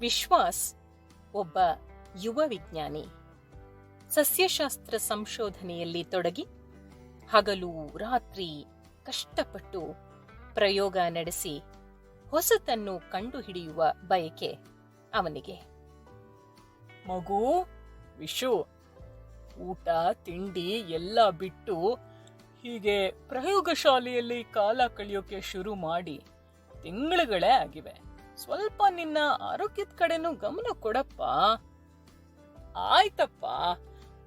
ವಿಶ್ವಾಸ್, ಒಬ್ಬ ಯುವ ವಿಜ್ಞಾನಿ. ಸಸ್ಯಶಾಸ್ತ್ರ ಸಂಶೋಧನೆಯಲ್ಲಿ ತೊಡಗಿ, ಹಗಲು, ರಾತ್ರಿ ಕಷ್ಟಪಟ್ಟು ಪ್ರಯೋಗ ನಡೆಸಿ ಹೊಸತನ್ನು ಕಂಡುಹಿಡಿಯುವ ಬಯಕೆ ಅವನಿಗೆ. ಮಗು, ವಿಶು, ಊಟ, ತಿಂಡಿ ಎಲ್ಲ ಬಿಟ್ಟು ಹೀಗೆ ಪ್ರಯೋಗಶಾಲೆಯಲ್ಲಿ ಕಾಲ ಕಳೆಯೋಕೆ ಶುರು ಮಾಡಿ ತಿಂಗಳುಗಳೇ ಆಗಿವೆ. ಸ್ವಲ್ಪ ನಿನ್ನ ಆರೋಗ್ಯದ ಕಡೆನೂ ಗಮನ ಕೊಡಪ್ಪ. ಆಯ್ತಪ್ಪ.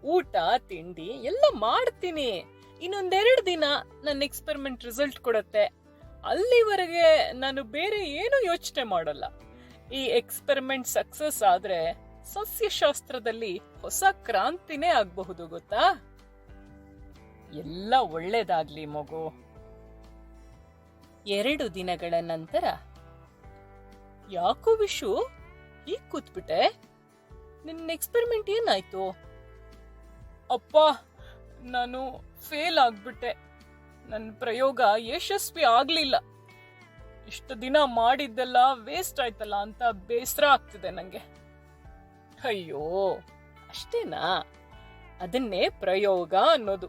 ಊಟ, ತಿಂಡಿ ಎಲ್ಲ ಮಾಡ್ತೀನಿ. ಇನ್ನೊಂದೆರಡು ದಿನ ನನ್ನ ಎಕ್ಸ್ಪೆರಿಮೆಂಟ್ ರಿಸಲ್ಟ್ ಕೊಡತ್ತೆ. ಅಲ್ಲಿವರೆಗೆ ನಾನು ಬೇರೆ ಏನು ಯೋಚನೆ ಮಾಡಲ್ಲ. ಈ ಎಕ್ಸ್ಪೆರಿಮೆಂಟ್ ಸಕ್ಸಸ್ ಆದ್ರೆ ಸಸ್ಯಶಾಸ್ತ್ರದಲ್ಲಿ ಹೊಸ ಕ್ರಾಂತಿನೇ ಆಗಬಹುದು, ಗೊತ್ತಾ? ಎಲ್ಲ ಒಳ್ಳೇದಾಗ್ಲಿ ಮಗು. ಎರಡು ದಿನಗಳ ನಂತರ ಯಾಕೋ ವಿಶು? ಈಗ ಕೂತ್ಬಿಟ್ಟೆ? ನಿನ್ನ ಎಕ್ಸ್ಪೆರಿಮೆಂಟ್ ಏನಾಯ್ತು? ಅಪ್ಪ, ನಾನು ಫೇಲ್ ಆಗ್ಬಿಟ್ಟೆ. ನನ್ನ ಪ್ರಯೋಗ ಯಶಸ್ವಿ ಆಗ್ಲಿಲ್ಲ. ಇಷ್ಟು ದಿನ ಮಾಡಿದ್ದೆಲ್ಲ ವೇಸ್ಟ್ ಆಯ್ತಲ್ಲ ಅಂತ ಬೇಸರ ಆಗ್ತಿದೆ ನಂಗೆ. ಅಯ್ಯೋ, ಅಷ್ಟೇನಾ? ಅದನ್ನೇ ಪ್ರಯೋಗ ಅನ್ನೋದು.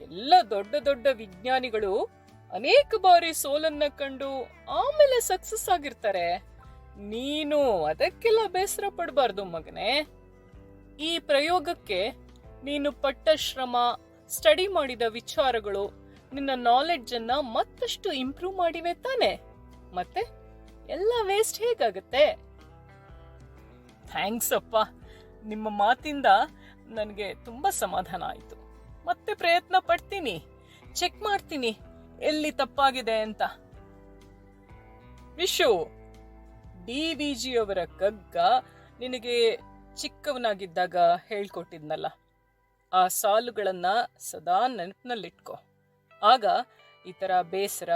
ಎಲ್ಲ ದೊಡ್ಡ ದೊಡ್ಡ ವಿಜ್ಞಾನಿಗಳು ಅನೇಕ ಬಾರಿ ಸೋಲನ್ನ ಕಂಡು ಆಮೇಲೆ ಸಕ್ಸಸ್ ಆಗಿರ್ತಾರೆ. ನೀನು ಅದಕ್ಕೆಲ್ಲ ಬೇಸರ ಪಡಬಾರ್ದು ಮಗನೇ. ಈ ಪ್ರಯೋಗಕ್ಕೆ ನೀನು ಪಟ್ಟ ಶ್ರಮ, ಸ್ಟಡಿ ಮಾಡಿದ ವಿಚಾರಗಳು ನಿನ್ನ ನಾಲೆಡ್ಜ್ ಅನ್ನ ಮತ್ತಷ್ಟು ಇಂಪ್ರೂವ್ ಮಾಡಿವೆ ತಾನೆ. ಮತ್ತೆ ಎಲ್ಲ ವೇಸ್ಟ್ ಹೇಗಾಗತ್ತೆ? ಥ್ಯಾಂಕ್ಸ್ ಅಪ್ಪ. ನಿಮ್ಮ ಮಾತಿಂದ ನನಗೆ ತುಂಬಾ ಸಮಾಧಾನ ಆಯಿತು. ಮತ್ತೆ ಪ್ರಯತ್ನ ಪಡ್ತೀನಿ. ಚೆಕ್ ಮಾಡ್ತೀನಿ. ಎಲ್ಲಿ ತಪ್ಪಾಗಿದೆ ಅಂತ. ವಿಶು ಡಿ ವಿ ಜಿ ಅವರ ಕಗ್ಗ ನಿನಗೆ ಚಿಕ್ಕವನಾಗಿದ್ದಾಗ ಹೇಳ್ಕೊಟ್ಟಿದ್ನಲ್ಲ. ಆ ಸಾಲುಗಳನ್ನು ಸದಾ ನೆನಪಿನಲ್ಲಿಟ್ಕೊ. ಆಗ ಈ ಥರ ಬೇಸರ,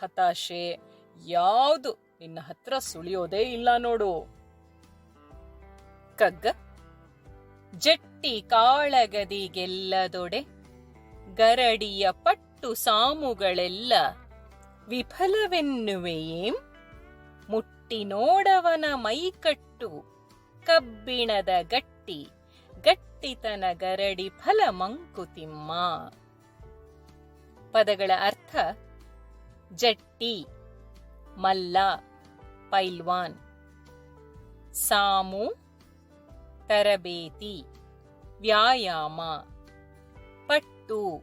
ಹತಾಶೆ ಯಾವುದು ನಿನ್ನ ಹತ್ರ ಸುಳಿಯೋದೇ ಇಲ್ಲ ನೋಡು. ಕಗ್ಗ, ಜಟ್ಟಿ ಕಾಳಗದಿಗೆಲ್ಲದೊಡೆ ಗರಡಿಯ ಪಟ್ಟು ಸಾಮುಗಳೆಲ್ಲ ವಿಫಲವೆನ್ನುವೆಯೇಂ? ಮುಟ್ಟಿ ನೋಡವನ ಮೈಕಟ್ಟು, ಕಬ್ಬಿಣದ ಗಟ್ಟಿ, ಗಟ್ಟಿತನ ಗರಡಿ ಫಲ ಮಂಕುತಿಮ್ಮ. ಪದಗಳ ಅರ್ಥ, ಜಟ್ಟಿ, ಮಲ್ಲ, ಪೈಲ್ವಾನ್. ಸಾಮು, ತರಬೇತಿ, ವ್ಯಾಯಾಮ. ಪಟ್ಟು,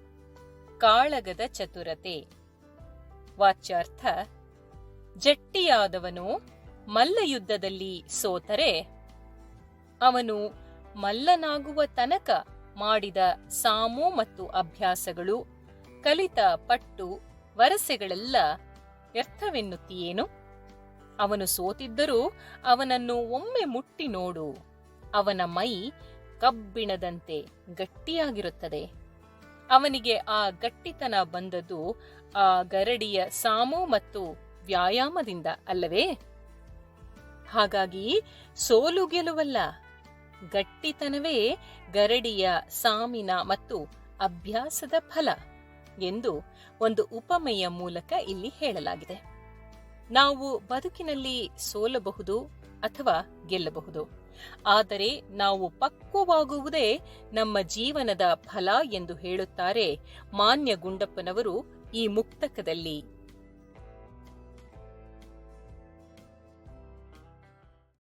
ಕಾಳಗದ ಚತುರತೆ. ವಾಚ್ಯಾರ್ಥ, ಜಟ್ಟಿಯಾದವನು ಮಲ್ಲಯುದ್ಧದಲ್ಲಿ ಸೋತರೆ. ಅವನು ಮಲ್ಲನಾಗುವ ತನಕ ಮಾಡಿದ ಸಾಮು ಮತ್ತು ಅಭ್ಯಾಸಗಳು, ಕಲಿತ ಪಟ್ಟು, ವರಸೆಗಳೆಲ್ಲ ವ್ಯರ್ಥವೆನ್ನುತ್ತೀಯೇನು? ಅವನು ಸೋತಿದ್ದರೂ ಅವನನ್ನು ಒಮ್ಮೆ ಮುಟ್ಟಿ ನೋಡು. ಅವನ ಮೈ ಕಬ್ಬಿಣದಂತೆ ಗಟ್ಟಿಯಾಗಿರುತ್ತದೆ. ಅವನಿಗೆ ಆ ಗಟ್ಟಿತನ ಬಂದದ್ದು ಆ ಗರಡಿಯ ಸಾಮು ಮತ್ತು ವ್ಯಾಯಾಮದಿಂದ ಅಲ್ಲವೇ? ಹಾಗಾಗಿ ಸೋಲು ಗೆಲುವಲ್ಲ ಗಟ್ಟಿತನವೇ ಗರಡಿಯ ಸಾಮಿನ ಮತ್ತು ಅಭ್ಯಾಸದ ಫಲ ಎಂದು ಒಂದು ಉಪಮೆಯ ಮೂಲಕ ಇಲ್ಲಿ ಹೇಳಲಾಗಿದೆ. ನಾವು ಬದುಕಿನಲ್ಲಿ ಸೋಲಬಹುದು ಅಥವಾ ಗೆಲ್ಲಬಹುದು. ಆದರೆ ನಾವು ಪಕ್ವವಾಗುವುದೇ ನಮ್ಮ ಜೀವನದ ಫಲ ಎಂದು ಹೇಳುತ್ತಾರೆ ಮಾನ್ಯ ಗುಂಡಪ್ಪನವರು ಈ ಮುಕ್ತಕದಲ್ಲಿ